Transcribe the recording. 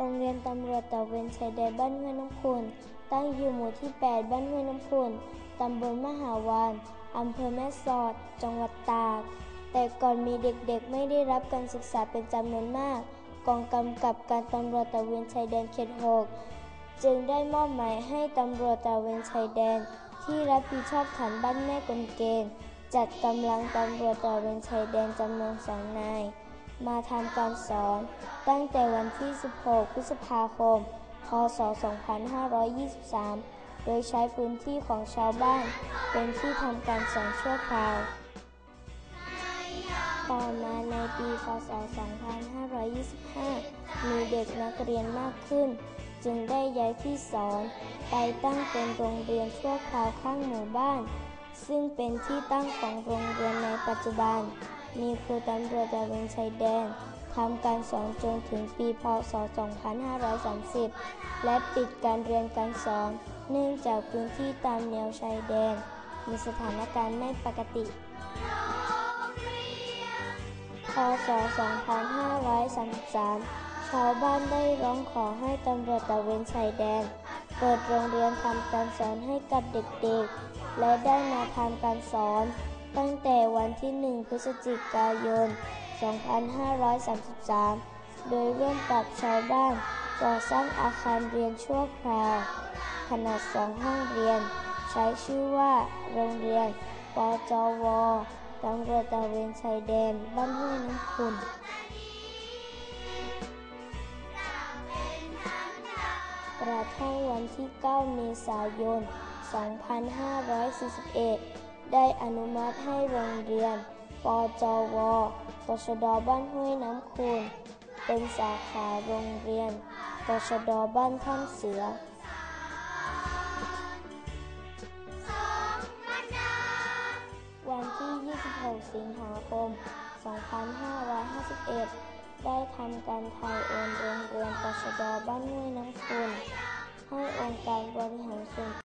รงเรียนตำรวจตะเวนชายแดนบ้านห้วยน้ำขุนตั้งอยู่หมู่ที่ 8 บ้านห้วยน้ำขุนตำบลมหาวานอำเภอแม่สอด จังหวัดตาก แต่ก่อนมีเด็กๆ ไม่ได้รับการศึกษาเป็นจำนวนมาก กองกำกับการตำรวจตะเวนชายแดนเขตหกจึงได้มอบหมายให้ตำรวจตะเวนชายแดน ที่รับผิดชอบฐานบ้านแม่กลเกณฑ์จัดกำลังตำรวจตะเวนชายแดนจำนวนสองนาย มาทำการสอน ตั้งแต่วันที่ 16 พฤษภาคม พศ 2523 โดยใช้พื้นที่ของชาวบ้าน เป็นที่ทำการสอนชั่วคราว ต่อมาในปี พศ 2525 มีเด็กนักเรียนมากขึ้น จึงได้ย้ายที่สอน ไปตั้งเป็นโรงเรียนชั่วคราวข้างหมู่บ้าน ซึ่งเป็นที่ตั้งของโรงเรียนในปัจจุบัน มีครูตำรวจตระเวนชายแดนทำการสอนจนถึงปีพศ 2530 และปิดการเรียนการสอน เนื่องจากพื้นที่ตามแนวชายแดน มีสถานการณ์ไม่ปกติ พศ 2533 ชาวบ้านได้ร้องขอให้ตำรวจตระเวนชายแดน เปิดโรงเรียนทำการสอนให้กับเด็กๆ และได้มาทำการสอน ตั้งแต่วันที่ 1 พฤศจิกายน 2533 โดยร่วมกับชาวบ้านก่อสร้างอาคารเรียนชั่วคราว ขนาดสองห้องเรียน ใช้ชื่อว่าโรงเรียนปจวตำรวจตะเวนชายแดน บ้านห้วยน้ำขุ่นกระทั่งวันที่ 9 เมษายน 2541 ได้อนุมัติให้โรงเรียน ปจวตชดบ้านห้วยน้ำคูนเป็นสาขาโรงเรียน ตชดบ้านถ้ำเสือวันที่ 26 สิงหาคม 2551 ได้ทำการถ่ายโอนโรงเรียนตชดบ้านห้วยน้ำคูนให้องค์การบริหารส่วน